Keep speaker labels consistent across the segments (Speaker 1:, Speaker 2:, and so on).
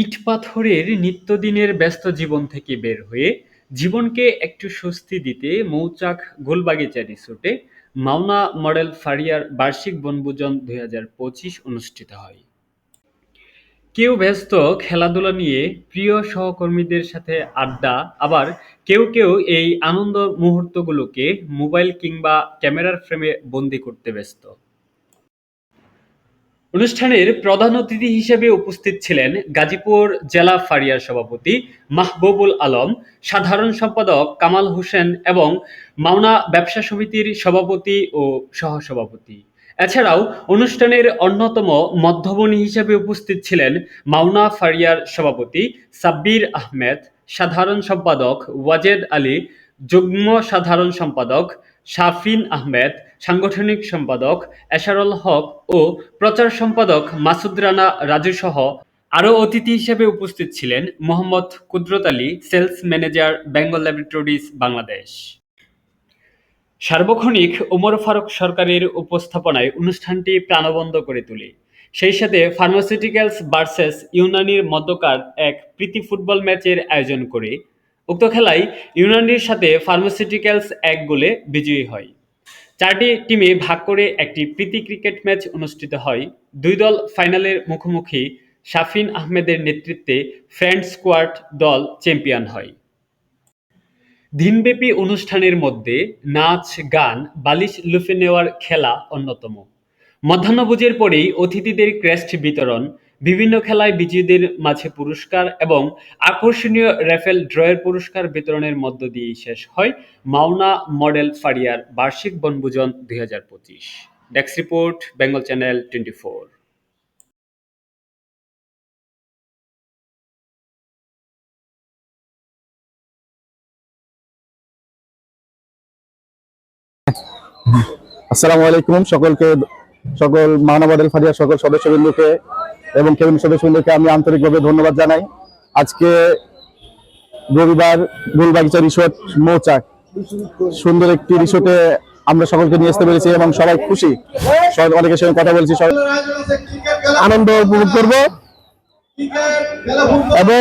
Speaker 1: ইট পাথরের নিত্যদিনের ব্যস্ত জীবন থেকে বের হয়ে জীবনকে একটু স্বস্তি দিতে মৌচাক গোলবাগিচা রিসোর্টে মাওনা মডেল ফারিয়ার বার্ষিক বনভোজন দুই হাজার পঁচিশ অনুষ্ঠিত হয়। কেউ ব্যস্ত খেলাধুলা নিয়ে প্রিয় সহকর্মীদের সাথে আড্ডা, আবার কেউ কেউ এই আনন্দ মুহূর্তগুলোকে মোবাইল কিংবা ক্যামেরার ফ্রেমে বন্দি করতে ব্যস্ত। অনুষ্ঠানের প্রধান অতিথি হিসেবে উপস্থিত ছিলেন গাজীপুর জেলা ফারিয়ার সভাপতি মাহবুবুল আলম, সাধারণ সম্পাদক কামাল হোসেন এবং মাওনা ব্যবসা সমিতির সভাপতি ও সহসভাপতি। এছাড়াও অনুষ্ঠানের অন্যতম মধ্যমণি হিসেবে উপস্থিত ছিলেন মাওনা ফারিয়ার সভাপতি সাব্বির আহমেদ, সাধারণ সম্পাদক ওয়াজেদ আলী, যুগ্ম সাধারণ সম্পাদক শাফিন আহমেদ সাংগঠনিক সম্পাদক এশারুল হক ও প্রচার সম্পাদক মাসুদ রানা রাজু সহ আরও অতিথি হিসেবে উপস্থিত ছিলেন Mohammad Kudrat Ali, sales manager, Bengal laboratories, Bangladesh. সার্বক্ষণিক ওমর ফারুক সরকারের উপস্থাপনায় অনুষ্ঠানটি প্রাণবন্ত করে তোলে। সেই সাথে ফার্মাসিউটিক্যালস ভার্সেস ইউনানির মধ্যকার এক প্রীতি ফুটবল ম্যাচের আয়োজন করে। উক্ত খেলায় ইউনানির সাথে ফার্মাসিউটিক্যালস এক গোলে বিজয়ী হয়। চারটি টিমে ভাগ করে একটি প্রীতি ক্রিকেট ম্যাচ অনুষ্ঠিত হয়। দুই দল ফাইনালের মুখোমুখি শাফিন আহমেদের নেতৃত্বে ফ্রেন্ড স্কোয়াড দল চ্যাম্পিয়ন হয়। দিনব্যাপী অনুষ্ঠানের মধ্যে নাচ, গান, বালিশ লুফে নেওয়ার খেলা অন্যতম। মধ্যাহ্নভোজের পরেই অতিথিদের ক্রেস্ট বিতরণ বিভিন্ন খেলায় বিজয়ীদের মাঝে পুরস্কার এবং আকর্ষণীয় রেফেল ড্রয়ের পুরস্কার বিতরণের মধ্য দিয়েই শেষ হয় মাওনা মডেল ফারিয়ার বার্ষিক বনভোজন দুই হাজার পঁচিশ। Desk report Bengal channel twenty four
Speaker 2: আসসালামু আলাইকুম, সকলকে, সকল মানবাদের ফারিয়া সকল সদস্যবৃন্দকে এবং কেবিন সদস্যবৃন্দকে আমি আন্তরিকভাবে ধন্যবাদ জানাই। আজকে রবিবার গুলবাগিচা রিসোর্ট মৌচাক। সুন্দর একটি রিসোর্টে আমরা সকলকে নিয়ে আসতে পেরেছি এবং সবাই খুশি। অনেকের সঙ্গে কথা বলছি, সবাই আনন্দ উপভোগ করব। এবং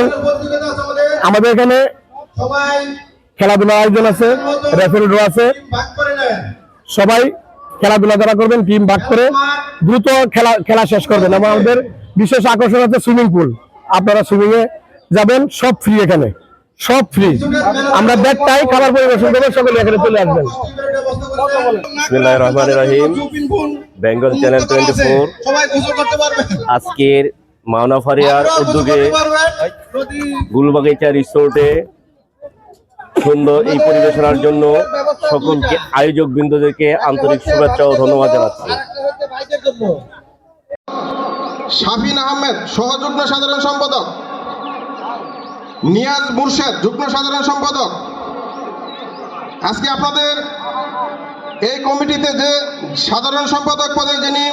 Speaker 2: আমাদের এখানে খেলাধুলা আয়োজন আছে, রেফারি ড্র আছে। সবাই খেলাধুলা যারা করবেন টিম ভাগ করে দ্রুত খেলা খেলা শেষ করবেন এবং আমাদের বিশেষ আকর্ষণ হচ্ছে সুইমিং পুল। আপনারা সুইমিং এ যাবেন সব ফ্রি এখানে। সব ফ্রি আমরা ব্যাগটাই খাবার পরিবেশন করবেন সকলে এখানে চলে আসবেন।
Speaker 3: রহমানির রহিম। বেঙ্গল চ্যানেল টোয়েন্টি ফোর
Speaker 4: সবাই গোসল করতে পারবে।
Speaker 3: আজকের মাওনা ফারিয়ার উদ্যোগে গুলবাগিচা রিসোর্টে সুন্দর এই পরিবেশনার জন্য সকলকে আয়োজক বৃন্দদেরকে আন্তরিক শুভেচ্ছা ও ধন্যবাদ জানাচ্ছি।
Speaker 4: শাফিন আহমেদ, সহযুগ্ম সাধারণ সম্পাদক। নিয়াজ মুর্শেদ, যুগ্ম সাধারণ সম্পাদক। আজকে আপনাদের এই কমিটিতে যে সাধারণ সম্পাদক পদে যিনি